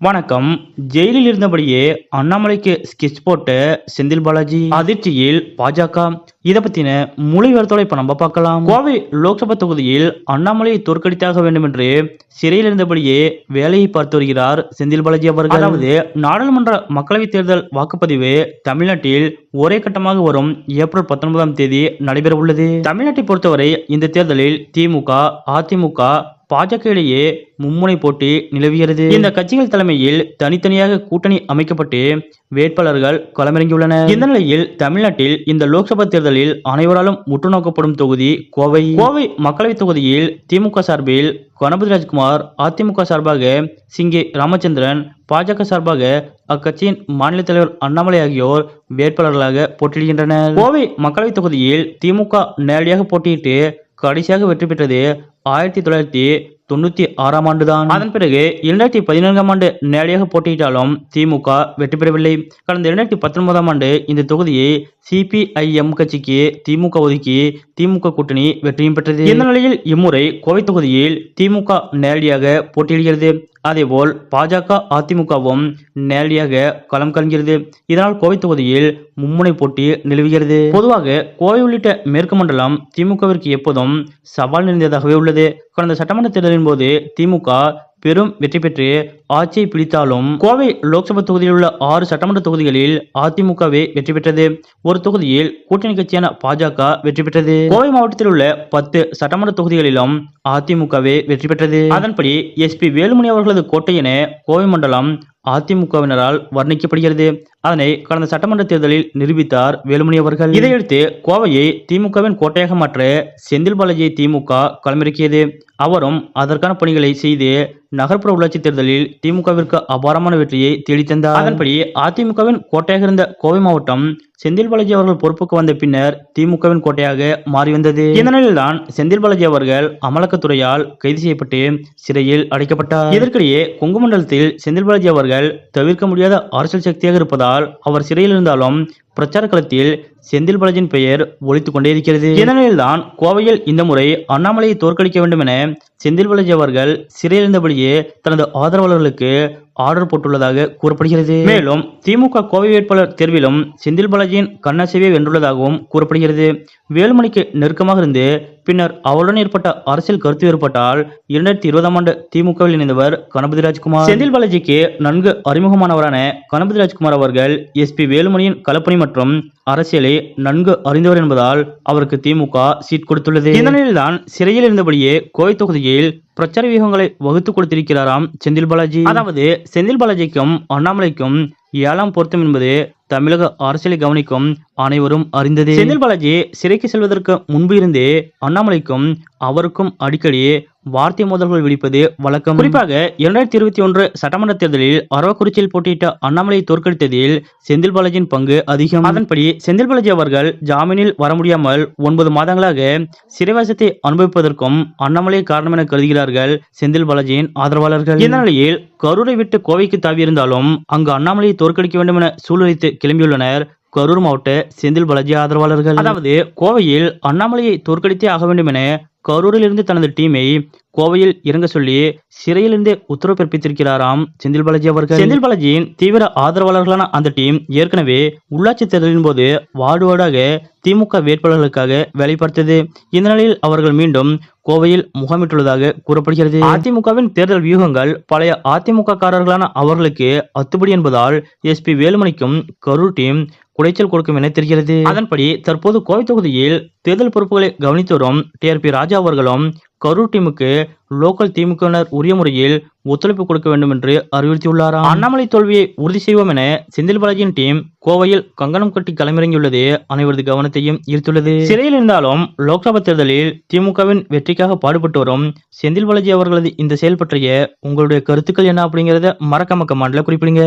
வணக்கம். ஜெயிலில் இருந்தபடியே அண்ணாமலைக்கு ஸ்கெட்ச் போட்ட செந்தில் பாலாஜி அதிர்ச்சியில் பாஜக. இதை பத்தின முழு விவரத்தோட இப்ப நம்ம பார்க்கலாம். கோவை லோக்சபா தொகுதியில் அண்ணாமலையை தோற்கடித்தாக வேண்டும் என்று சிறையில் இருந்தபடியே வேலையை பார்த்து வருகிறார் செந்தில் பாலாஜி அவர்கள். அதாவது நாடாளுமன்ற மக்களவைத் தேர்தல் வாக்குப்பதிவு தமிழ்நாட்டில் ஒரே கட்டமாக வரும் ஏப்ரல் பத்தொன்பதாம் தேதி நடைபெற உள்ளது தமிழ்நாட்டை பொறுத்தவரை இந்த தேர்தலில் திமுக அதிமுக பாஜக இடையே மும்முனை போட்டி நிலவுகிறது. இந்த கட்சிகள் தலைமையில் தனித்தனியாக கூட்டணி அமைக்கப்பட்டு வேட்பாளர்கள் களமிறங்கியுள்ளனர். இந்த நிலையில் தமிழ்நாட்டில் இந்த லோக்சபா தேர்தலில் அனைவராலும் உற்று நோக்கப்படும் தொகுதி கோவை. கோவை மக்களவைத் தொகுதியில் திமுக சார்பில் கணபதி ராஜ்குமார் அதிமுக சார்பாக சிங்கே ராமச்சந்திரன் பாஜக சார்பாக அக்கட்சியின் மாநில தலைவர் அண்ணாமலை ஆகியோர் வேட்பாளர்களாக போட்டியிடுகின்றனர். கோவை மக்களவைத் தொகுதியில் திமுக நேரடியாக போட்டியிட்டு கடைசியாக வெற்றி பெற்றது ஆயிரத்தி தொள்ளாயிரத்தி தொண்ணூத்தி ஆறாம் ஆண்டு தான் அதன் பிறகு இரண்டாயிரத்தி பதினான்காம் ஆண்டு நேரடியாக போட்டியிட்டாலும் திமுக வெற்றி பெறவில்லை. கடந்த இரண்டாயிரத்தி பத்தொன்பதாம் ஆண்டு இந்த தொகுதியை சிபிஐஎம் கட்சிக்கு திமுக ஒதுக்கி திமுக கூட்டணி வெற்றியும் பெற்றது. இந்த நிலையில் இம்முறை கோவை தொகுதியில் திமுக நேரடியாக போட்டியிடுகிறது. அதேபோல் பாஜக அதிமுகவும் நேரடியாக களம் கலங்கிறது. இதனால் கோவை தொகுதியில் மும்முனை போட்டி நிலவுகிறது. பொதுவாக கோவை உள்ளிட்ட மேற்கு மண்டலம் திமுகவிற்கு எப்போதும் சவால் நிறைந்ததாகவே உள்ளது. கடந்த சட்டமன்ற தேர்தலின் போது திமுக பெரும் வெற்றி பெற்று ஆட்சியை பிடித்தாலும் கோவை லோக்சபா தொகுதியில் உள்ள ஆறு சட்டமன்ற தொகுதிகளில் அதிமுகவே வெற்றி பெற்றது. ஒரு தொகுதியில் கூட்டணி கட்சியான பாஜக வெற்றி பெற்றது. கோவை மாவட்டத்தில் உள்ள பத்து சட்டமன்ற தொகுதிகளிலும் அதிமுகவே வெற்றி பெற்றது. அதன்படி எஸ்பி வேலுமணி அவர்களது கோட்டை என கோவை மண்டலம் அதிமுகவினரால் வர்ணிக்கப்படுகிறது. அதனை கடந்த சட்டமன்ற தேர்தலில் நிரூபித்தார் வேலுமணி அவர்கள். இதையடுத்து கோவையை திமுகவின் கோட்டையாக மாற்ற செந்தில் பாலாஜியை திமுக களமிறக்கியது. அவரும் அதற்கான பணிகளை செய்து நகர்ப்புற உள்ளாட்சி தேர்தலில் திமுகவிற்கு அபாரமான வெற்றியை தேடித்தந்தார் அதன்படி அதிமுகவின் கோட்டையாக இருந்த கோவை மாவட்டம் செந்தில் பாலாஜி அவர்கள் பொறுப்புக்கு வந்த பின்னர் திமுகவின் கோட்டையாக மாறி வந்தது. இந்த நிலையில்தான் செந்தில் பாலாஜி அவர்கள் அமலாக்கத்துறையால் கைது செய்யப்பட்டு சிறையில் அடைக்கப்பட்டார். இதற்கிடையே கொங்கு மண்டலத்தில் செந்தில் பாலாஜி அவர்கள் தவிர்க்க முடியாத அரசியல் சக்தியாக இருப்பதால் அவர் சிறையில் இருந்தாலும் பிரச்சார களத்தில் செந்தில் பாலாஜியின் பெயர் ஒழித்துக் கொண்டே இருக்கிறது. இதனால்தான் கோவையில் இந்த முறை அண்ணாமலையை தோற்கடிக்க வேண்டும் என செந்தில் பாலாஜி அவர்கள் சிறையில் இருந்தபடியே தனது ஆதரவாளர்களுக்கு ஆர்டர் போட்டுள்ளதாக கூறப்படுகிறது. மேலும் திமுக கோவை வேட்பாளர் தேர்விலும் செந்தில் பாலாஜியின் கண்ணாசேவை வென்றுள்ளதாகவும் கூறப்படுகிறது. வேலுமணிக்கு நெருக்கமாக இருந்து பின்னர் அவருடன் ஏற்பட்ட அரசியல் கருத்து வேறுபட்டால் இரண்டாயிரத்தி இருபதாம் ஆண்டு திமுகவில் இணைந்தவர் கணபதி ராஜ்குமார். செந்தில் பாலாஜிக்கு நன்கு அறிமுகமானவரான கணபதி ராஜ்குமார் அவர்கள் எஸ்பி வேலுமணியின் கலப்பணி மற்றும் அரசியலை நன்கு அறிந்தவர் என்பதால் அவருக்கு திமுக சீட் கொடுத்துள்ளது. இந்த நிலையில்தான் சிறையில் இருந்தபடியே கோவை தொகுதியில் பிரச்சார வியூகங்களை வகுத்து கொடுத்திருக்கிறாராம் செந்தில் பாலாஜி. அதாவது செந்தில் பாலாஜிக்கும் அண்ணாமலைக்கும் ஏழாம் பொருத்தம் என்பது தமிழக அரசியலை கவனிக்கும் அனைவரும் அறிந்தது. செந்தில் பாலாஜி சிறைக்கு செல்வதற்கு முன்பு இருந்தே அண்ணாமலைக்கும் அவருக்கும் அடிக்கடி வார்த்தை மோதல்கள் வெடிப்பது வழக்கம். குறிப்பாக இரண்டாயிரத்தி இருபத்தி ஒன்று சட்டமன்ற தேர்தலில் அரவக்குறிச்சியில் போட்டியிட்ட அண்ணாமலை தோற்கடித்ததில் செந்தில் பாலாஜியின் பங்கு அதிகம். அதன்படி செந்தில் பாலாஜி அவர்கள் ஜாமீனில் வர முடியாமல் ஒன்பது மாதங்களாக சிறைவாசத்தை அனுபவிப்பதற்கும் அண்ணாமலை காரணம் என கருதுகிறார்கள் செந்தில் பாலாஜியின் ஆதரவாளர்கள். இந்த நிலையில் கரூரை விட்டு கோவைக்கு தாவியிருந்தாலும் அங்கு அண்ணாமலையை தோற்கடிக்க வேண்டும் என சூழ்நிலைத்து கிளம்பியுள்ளனர். கரூர் மாவட்ட செந்தில் பாலாஜி ஆதரவாளர்கள். அதாவது கோவையில் அண்ணாமலையை தோற்கடித்தே ஆக வேண்டும் என கரூரில் இருந்து தனது டீமை கோவையில் இறங்க சொல்லி சிறையிலிருந்து உத்தரவு பிறப்பித்திருக்கிறாராம் செந்தில் பாலாஜி அவர்கள். செந்தில் பாலாஜியின் தீவிர ஆதரவாளர்களான அந்த டீம் ஏற்கனவே உள்ளாட்சி தேர்தலின் போது வார்டு வார்டாக திமுக வேட்பாளர்களுக்காக வேலை பார்த்தது. இந்த நிலையில் அவர்கள் மீண்டும் கோவையில் முகாமிட்டுள்ளதாக கூறப்படுகிறது. அதிமுகவின் தேர்தல் வியூகங்கள் பழைய அதிமுக காரர்களான அவர்களுக்கு அத்துப்படி என்பதால் எஸ்பி வேலுமணிக்கும் கரூர் டீம் குடைச்சல் கொடுக்கும் என தெரிகிறது. அதன்படி தற்போது கோவை தொகுதியில் தேர்தல் பொறுப்புகளை கவனித்து வரும் டிஆர்பி ராஜா அவர்களும் கரூர் டீமுக்கு லோக்கல் திமுகவினர் உரிய முறையில் ஒத்துழைப்பு கொடுக்க வேண்டும் என்று அறிவுறுத்தியுள்ளாராம். அண்ணாமலை தோல்வியை உறுதி செய்வோம் என செந்தில் பாலாஜியின் டீம் கோவையில் கங்கணம் கட்டி களமிறங்கியுள்ளது அனைவரது கவனத்தையும் ஈர்த்துள்ளது. சிறையில் இருந்தாலும் லோக்சபா தேர்தலில் திமுகவின் வெற்றிக்காக பாடுபட்டு வரும் செந்தில் பாலாஜி அவர்களது இந்த செயல் பற்றிய உங்களுடைய கருத்துக்கள் என்ன அப்படிங்கறத மறக்காம கமாண்ட்ல குறிப்பிடுங்க.